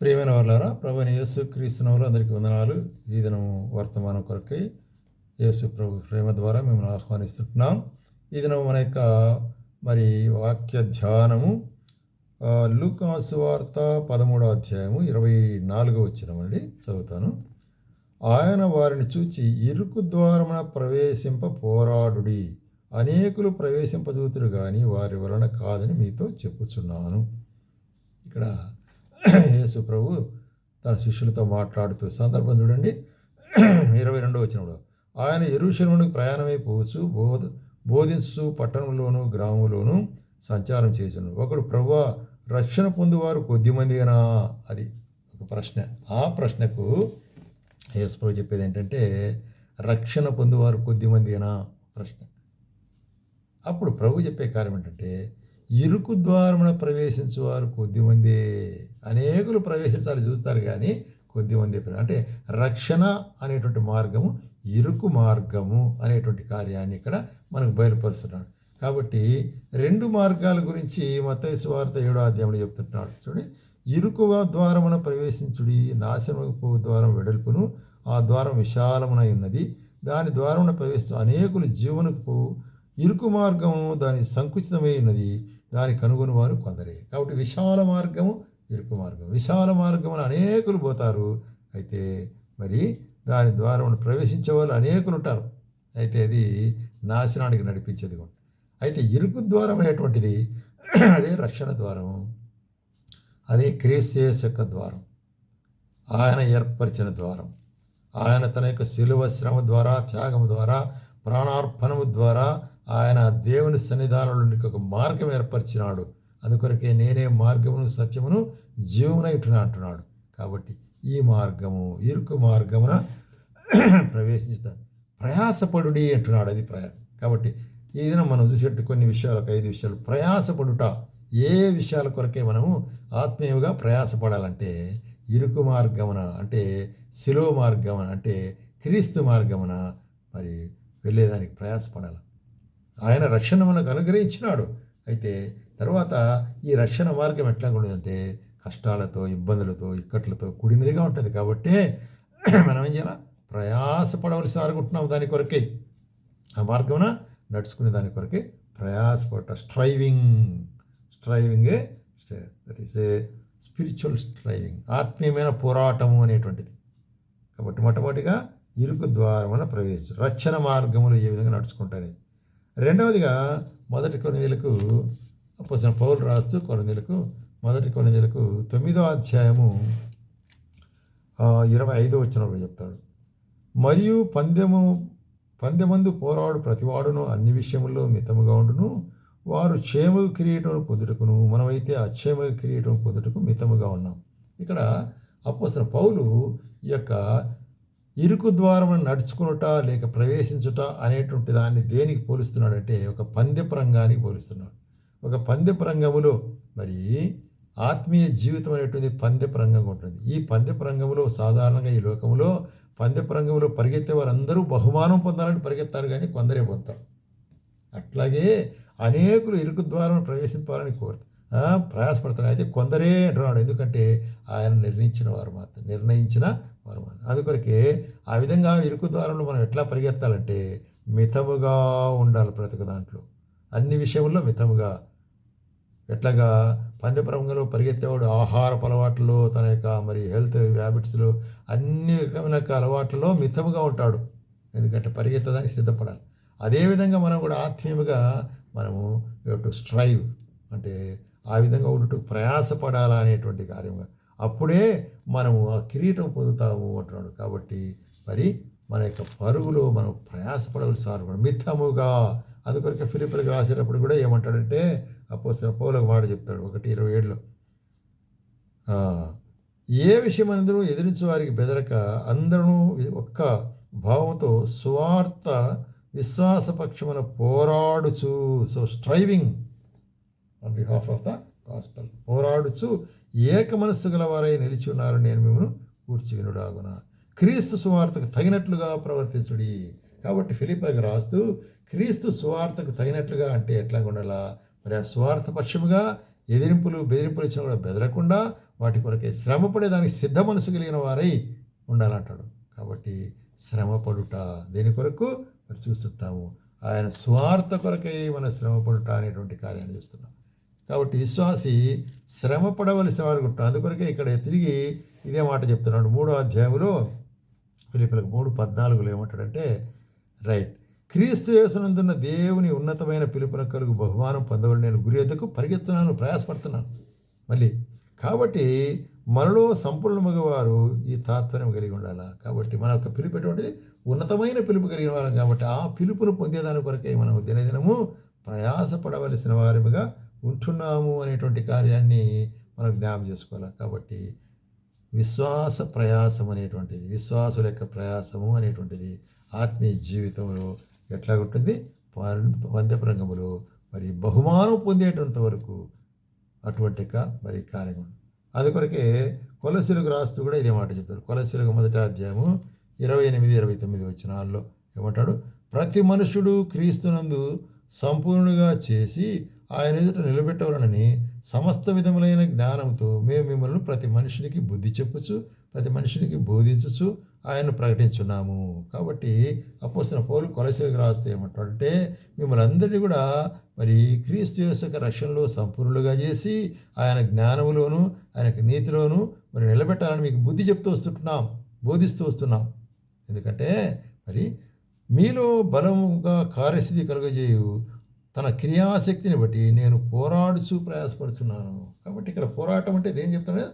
ప్రియమైన వాళ్ళారా ప్రభు యేసు క్రీస్తునవులు అందరికీ వందనాలు. ఈ దినము వర్తమానం కొరకై యేసు ప్రభు ప్రేమ ద్వారా మేము ఆహ్వానిస్తుంటున్నాం ఈ దినం మన యొక్క మరి వాక్య ధ్యానము లూకాసు వార్త పదమూడో అధ్యాయము ఇరవై నాలుగో వచ్చినమండి చదువుతాను. ఆయన వారిని చూచి ఇరుకు ద్వారమున ప్రవేశింప పోరాడుడి అనేకులు ప్రవేశింపజూతురు కానీ వారి వలన కాదని మీతో చెప్పుచున్నాను. ఇక్కడ యేసు ప్రభు తన శిష్యులతో మాట్లాడుతూ సందర్భం చూడండి. ఇరవై రెండో వచ్చినప్పుడు ఆయన ఎరుషలమునికి ప్రయాణమైపోవచ్చు బోధ బోధించు పట్టణంలోను గ్రామంలోను సంచారం చేసాను ఒకడు ప్రభు రక్షణ పొందువారు కొద్దిమందినా అది ఒక ప్రశ్న. ఆ ప్రశ్నకు యేసు ప్రభు చెప్పేది ఏంటంటే రక్షణ పొందువారు కొద్దిమందినా ప్రశ్న. అప్పుడు ప్రభు చెప్పే కార్యం ఏంటంటే ఇరుకు ద్వారమున ప్రవేశించేవారు కొద్దిమందే అనేకులు ప్రవేశించాలి చూస్తారు కానీ కొద్దిమంది అంటే రక్షణ అనేటువంటి మార్గము ఇరుకు మార్గము అనేటువంటి కార్యాన్ని ఇక్కడ మనకు బయలుపరుస్తున్నాడు. కాబట్టి రెండు మార్గాల గురించి మత్తయి వార్త ఏడో అధ్యాయంలో చెప్తున్నాడు చూడండి. ఇరుకు ద్వారమున ప్రవేశించుడి నాశనపు ద్వారం వెడల్పును ఆ ద్వారం విశాలమునై ఉన్నది. దాని ద్వారమున ప్రవేశించు అనేకులు జీవనకు ఇరుకు మార్గము దాని సంకుచితమై ఉన్నది. దాని కనుగొని వారు కొందరే. కాబట్టి విశాల మార్గము ఇరుకు మార్గం. విశాల మార్గమున అనేకులు పోతారు. అయితే మరి దాని ద్వారా ప్రవేశించే వాళ్ళు అనేకులు ఉంటారు. అయితే అది నాశనానికి నడిపించేది కూడా. అయితే ఇరుకు ద్వారం అనేటువంటిది అదే రక్షణ ద్వారం. అదే క్రీస్తేస్ యొక్క ద్వారం. ఆయన ఏర్పరిచిన ద్వారం. ఆయన తన యొక్క శిలువ శ్రమ ద్వారా త్యాగము ద్వారా ప్రాణార్పణము ద్వారా ఆయన దేవుని సన్నిధానంలోనికి ఒక మార్గం ఏర్పరిచినాడు. అందుకొరకే నేనే మార్గమును సత్యమును జీవనైటున అంటున్నాడు. కాబట్టి ఈ మార్గము ఇరుకు మార్గమున ప్రవేశించుతాను ప్రయాసపడుడి అంటున్నాడు అది ప్రయా. కాబట్టి ఏదైనా మనం చూసేట్టు కొన్ని విషయాలు ఒక ఐదు విషయాలు. ప్రయాసపడుట ఏ విషయాల కొరకే మనము ఆత్మీయంగా ప్రయాసపడాలంటే ఇరుకు మార్గమున అంటే శిలో మార్గమున అంటే క్రీస్తు మార్గమున మరి వెళ్ళేదానికి ప్రయాసపడాలి. ఆయన రక్షణ మనకు అనుగ్రహించినాడు. అయితే తర్వాత ఈ రక్షణ మార్గం ఎట్లా ఉండదంటే కష్టాలతో ఇబ్బందులతో ఇక్కట్లతో కూడినదిగా ఉంటుంది. కాబట్టి మనం ఏం చేయాలి? ప్రయాసపడవలసి అనుకుంటున్నాం దాని కొరకే. ఆ మార్గమున నడుచుకునే దాని కొరకే ప్రయాసపడ striving striving that is a spiritual striving ఆత్మీయమైన పోరాటము అనేటువంటిది. కాబట్టి మొట్టమొదటిగా ఇరుకు ద్వారమున ప్రవేశించు. రక్షణ మార్గములు ఏ విధంగా నడుచుకుంటారు రెండవదిగా మొదటి కొనుగోలుకు అప్పసిన పౌలు రాస్తూ కొనుగోలుకు మొదటి కొనుగోలుకు తొమ్మిదో అధ్యాయము ఇరవై ఐదో వచ్చిన చెప్తాడు. మరియు పందెము పందెమందు పోరాడు ప్రతివాడును అన్ని విషయముల్లో మితముగా ఉండును. వారు క్షేమ కిరీటం పొందుటకును మనమైతే అక్షేమ కిరీటం పొందుటకు మితముగా ఉన్నాం. ఇక్కడ అప్పసిన పౌలు ఈ యొక్క ఇరుకు ద్వారము నడుచుకునుట లేక ప్రవేశించుట అనేటువంటి దాన్ని దేనికి పోలుస్తున్నాడంటే ఒక పందెపు రంగానికి పోలుస్తున్నాడు. ఒక పందెపు రంగములో మరి ఆత్మీయ జీవితం అనేటువంటి పందెపు రంగంగా ఉంటుంది. ఈ పందెపు రంగంలో సాధారణంగా ఈ లోకంలో పందెపు రంగంలో పరిగెత్తే వారందరూ బహుమానం పొందాలని పరిగెత్తారు కానీ కొందరే పొందుతారు. అట్లాగే అనేకులు ఇరుకు ద్వారం ప్రవేశింపాలని కోరుతారు. ఆ, అయితే కొందరే అంటున్నాడు. ఎందుకంటే ఆయన నిర్ణయించిన వారు మాత్రం నిర్ణయించిన వారు మాత్రం. అందుకొరకే ఆ విధంగా ఇరుకు ద్వారంలో మనం ఎట్లా పరిగెత్తాలంటే మితముగా ఉండాలి ప్రతి దాంట్లో. అన్ని విషయంలో మితముగా. ఎట్లాగా పందెపరంగంలో పరిగెత్తేవాడు ఆహారపు అలవాట్లలో తన యొక్క మరి హెల్త్ హ్యాబిట్స్లో అన్ని రకమైన యొక్క అలవాట్లలో మితముగా ఉంటాడు. ఎందుకంటే పరిగెత్తడానికి సిద్ధపడాలి. అదేవిధంగా మనం కూడా ఆత్మీయముగా మనము టు స్ట్రైవ్ అంటే ఆ విధంగా ఉండటం ప్రయాసపడాలా అనేటువంటి కార్యంగా అప్పుడే మనము ఆ కిరీటం పొందుతాము అంటున్నాడు. కాబట్టి మరి మన యొక్క పరుగులో మనం ప్రయాసపడవలసి వారు అది అందుకొరకే ఫిలిపిలకు రాసేటప్పుడు కూడా ఏమంటాడంటే అపోసిన పౌలకు మాట చెప్తాడు ఒకటి ఇరవై ఏడులో. ఏ విషయం అందరూ ఎదిరించు వారికి బెదరక అందరూ ఒక్క భావంతో సువార్త విశ్వాసపక్షమున పోరాడుచు. So striving on behalf of the gospel పోరాడుచు ఏక మనస్సు గలవారై నిలిచి ఉన్నారని నేను మిమ్మల్ని కూర్చి వినుడాగున క్రీస్తు సువార్తకు తగినట్లుగా ప్రవర్తించుడి. కాబట్టి ఫిలిపర్కి రాస్తూ క్రీస్తు సువార్తకు తగినట్లుగా అంటే ఎట్లా ఉండాలా? మరి ఆ స్వార్థ పక్షముగా ఎదిరింపులు బెదిరింపులు ఇచ్చినా కూడా బెదరకుండా వాటి కొరకే శ్రమపడేదానికి సిద్ధ మనసు కలిగిన వారై ఉండాలంటాడు. కాబట్టి శ్రమపడుట దేని కొరకు? మరి చూస్తుంటాము. ఆయన స్వార్థ కొరకై మన శ్రమపడుట అనేటువంటి కార్యాన్ని చూస్తున్నాం. కాబట్టి విశ్వాసి శ్రమ పడవలసిన వారు ఉంటారు. అందుకొరకే ఇక్కడ తిరిగి ఇదే మాట చెప్తున్నాడు. మూడో అధ్యాయంలో పిలిపిలకు మూడు పద్నాలుగులో ఏమంటాడంటే రైట్. క్రీస్తు యేసునందున్న దేవుని ఉన్నతమైన పిలుపున కలుగు బహుమానం పొందవని నేను గురి ఎద్దకు పరిగెత్తున్నాను ప్రయాసపడుతున్నాను. మళ్ళీ కాబట్టి మనలో సంపూర్ణ మగవారు ఈ తాత్పర్యం కలిగి ఉండాలా? కాబట్టి మన యొక్క పిలుపు ఎటువంటిది? ఉన్నతమైన పిలుపు కలిగిన వారం. కాబట్టి ఆ పిలుపును పొందేదాని కొరకే మనం దినదినము ప్రయాసపడవలసిన వారిగా ఉంటున్నాము అనేటువంటి కార్యాన్ని మనం జ్ఞాపం చేసుకోవాలి. కాబట్టి విశ్వాస ప్రయాసం అనేటువంటిది విశ్వాసుల యొక్క ప్రయాసము అనేటువంటిది ఆత్మీయ జీవితంలో ఎట్లా ఉంటుంది? వంద్యప్రంగములో మరి బహుమానం పొందేటంత వరకు అటువంటి మరి కార్యం అది కొరకే కొలసిలుగు రాస్తూ కూడా ఇదే మాట చెప్తారు. కొలసిలుగు మొదటి అధ్యాయము ఇరవై ఎనిమిది ఇరవై తొమ్మిది వచ్చినాల్లో ఏమంటాడు? ప్రతి మనుషుడు క్రీస్తునందు సంపూర్ణుగా చేసి ఆయన ఎదుట నిలబెట్టవాలని సమస్త విధములైన జ్ఞానంతో మేము మిమ్మల్ని ప్రతి మనిషినికి బుద్ధి చెప్పుచు ప్రతి మనిషినికి బోధించచ్చు ఆయన ప్రకటించున్నాము. కాబట్టి అపోసిన పౌలు కొలసీలకు రాస్తూ ఏమంటాడంటే మిమ్మల్ని అందరినీ కూడా మరి క్రీస్తు యొక్క రక్షణలో సంపూర్ణులుగా చేసి ఆయన జ్ఞానములోను ఆయన నీతిలోను మరి నిలబెట్టాలని మీకు బుద్ధి చెప్తూ వస్తుంటున్నాం బోధిస్తూ వస్తున్నాం. ఎందుకంటే మరి మీలో బలముగా కార్యస్థితి కలుగజేయు తన క్రియాశక్తిని బట్టి నేను పోరాడుచు ప్రయాసపడుచున్నాను. కాబట్టి ఇక్కడ పోరాటం అంటే ఏం చెప్తాడు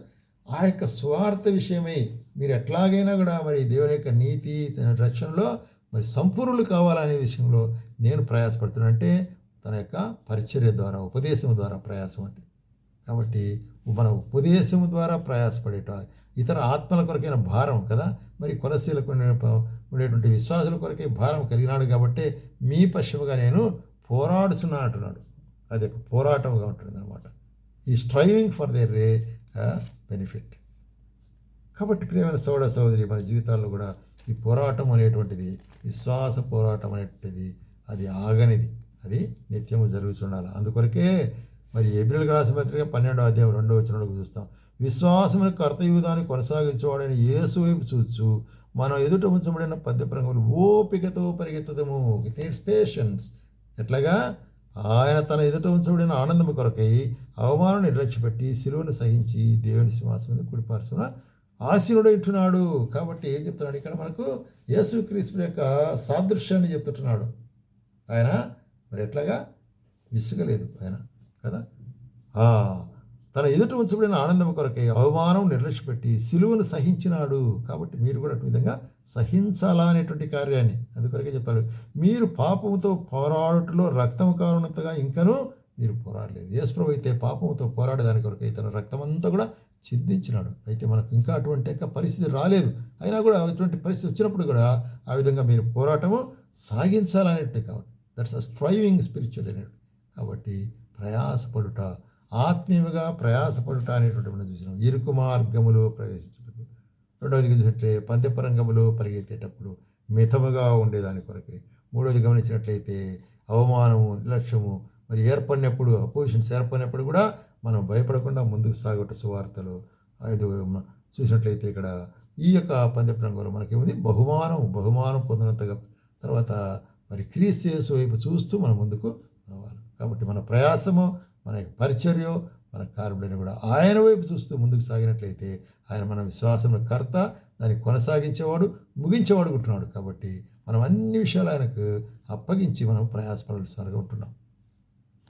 ఆ యొక్క స్వార్థ విషయమై మీరు ఎట్లాగైనా కూడా మరి దేవుని యొక్క నీతి రక్షణలో మరి సంపూర్ణులు కావాలనే విషయంలో నేను ప్రయాసపడుతున్నానంటే తన యొక్క పరిచర్య ద్వారా ఉపదేశం ద్వారా ప్రయాసం అంటే. కాబట్టి మన ఉపదేశం ద్వారా ప్రయాసపడేట ఇతర ఆత్మల కొరకైన భారం కదా? మరి కొలసీలకు ఉండేటువంటి విశ్వాసుల కొరకే భారం కలిగినాడు కాబట్టి మీ పశ్చిమగా నేను పోరాడుతున్నాను అంటున్నాడు. అది ఒక పోరాటంగా ఉంటుంది అనమాట ఈ స్ట్రైవింగ్ ఫర్ దేర్ రే బెనిఫిట్ కాబట్టి ప్రేమైన సోడ సోదరి మన జీవితాల్లో కూడా ఈ పోరాటం అనేటువంటిది విశ్వాస పోరాటం అనేటువంటిది అది ఆగనిది. అది నిత్యము జరుగుతుండాలి. అందుకొరకే మరి ఏప్రిల్ రాసిన పన్నెండో అధ్యాయం రెండో వచ్చినప్పుడు చూస్తాం. విశ్వాసమును కర్తయుధాన్ని కొనసాగించేవాడని యేసు వైపు చూచు. మనం ఎదుట ఉంచబడిన పద్య ఓపికతో పరిగెత్తదము. ఇట్ నీడ్స్ పేషెన్స్ ఎట్లాగా? ఆయన తన ఎదుట ఉంచబడిన ఆనందము కొరకై అవమానం నిర్లక్ష్యపెట్టి శిలువను సహించి దేవుని సింహాసం మీద కుడిపార్చున ఆశీనుడైంటున్నాడు కాబట్టి ఏం చెప్తున్నాడు? ఇక్కడ మనకు యేసు క్రీస్తు యొక్క సాదృశ్యాన్ని చెప్తుంటున్నాడు. ఆయన మరి ఎట్లాగా? విసుగలేదు ఆయన. కదా? తన ఎదుట ఉంచబడిన ఆనందం కొరకై అవమానం నిర్లక్ష్యపెట్టి సిలువను సహించినాడు కాబట్టి మీరు కూడా అటు విధంగా సహించాలా అనేటువంటి కార్యాన్ని అందుకొరకే చెప్తాడు మీరు పాపముతో పోరాడుటలో రక్తం కారణంతగా ఇంకనూ మీరు పోరాడలేదు. యేసుప్రభు అయితే పాపముతో పోరాడేదాని కొరకు తన రక్తం అంతా కూడా చిందించినాడు అయితే మనకు ఇంకా అటువంటి యొక్క పరిస్థితి రాలేదు. అయినా కూడా అటువంటి పరిస్థితి వచ్చినప్పుడు కూడా ఆ విధంగా మీరు పోరాటము సాగించాలనేట్టు కాబట్టి. దట్స్ అ స్ట్రైవింగ్ స్పిరిచువల్ అనేటువంటి కాబట్టి ప్రయాసపడుట ఆత్మీయంగా ప్రయాసపడుట అనేటువంటి చూసిన. చూసినాం ఇరుకు మార్గములో ప్రవేశించుటకు రెండవది చూసినట్లే పందెపరంగములో పరిగెత్తేటప్పుడు మితముగా ఉండేదాని కొరకే. మూడవది గమనించినట్లయితే అవమానము నిర్లక్ష్యము మరి ఏర్పడినప్పుడు అపోజిషన్స్ ఏర్పడినప్పుడు కూడా మనం భయపడకుండా ముందుకు సాగట సువార్తలు ఐదు చూసినట్లయితే ఇక్కడ ఈ యొక్క పందెపరంగంలో మనకేముంది? బహుమానం బహుమానం పొందినంతగా తర్వాత మరి క్రీస్తు వైపు చూస్తూ మనం ముందుకు రావాలి. కాబట్టి మన ప్రయాసము మన పరిచర్య మన కార్యుడని కూడా ఆయన వైపు చూస్తూ ముందుకు సాగినట్లయితే ఆయన మన విశ్వాసం కర్త దాన్ని కొనసాగించేవాడు ముగించేవాడు ఉంటున్నాడు కాబట్టి మనం అన్ని విషయాలు ఆయనకు అప్పగించి మనం ప్రయాసపడాల్సిన ఉంటున్నాం.